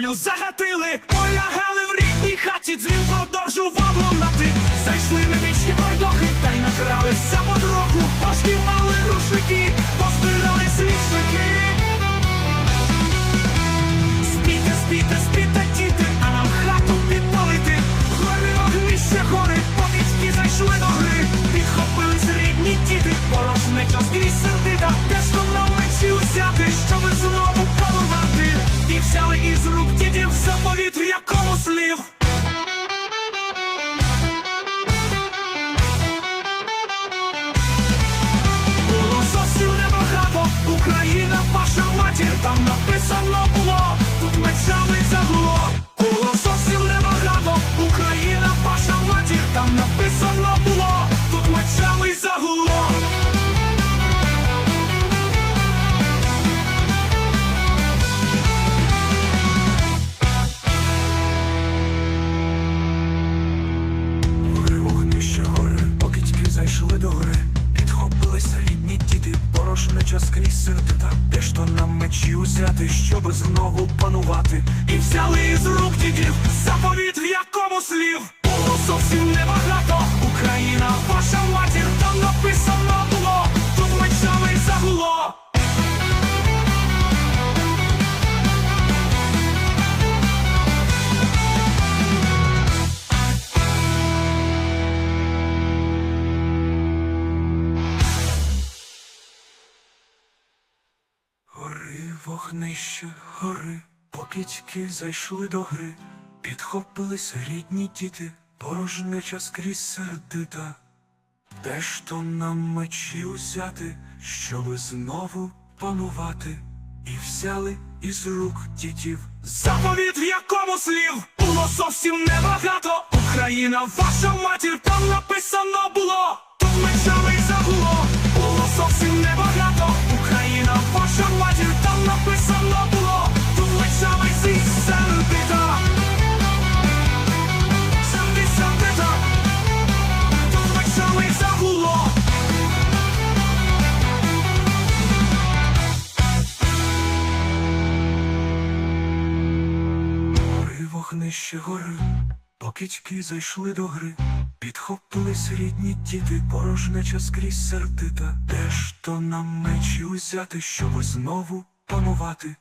греблю загатили, полягали в рідній хаті, дзвін продовжував лунати. Зайшли на вічні мордохи, та й накрали по дорогу, до гори, підхопилися рідні діти, порошнеча скрізь сердита. Де ж то нам мечі узяти, щоб знову панувати? І взяли із рук дідів заповіт, в якому слів Гори, вогнище, гори, покидьки зайшли до гри, підхопились рідні діти, порожнеча скрізь сердита. Де ж то нам мечі узяти, щоби знову панувати, і взяли із рук дітів. Заповіт, в якому слів? Було зовсім небагато. Україна, ваша матір, там написано було, тут мечами загуло, Вогнище гори, покидьки зайшли до гри, підхопились рідні діти, порожнеча скрізь сердита. Де ж то нам мечі узяти, щоб знову панувати?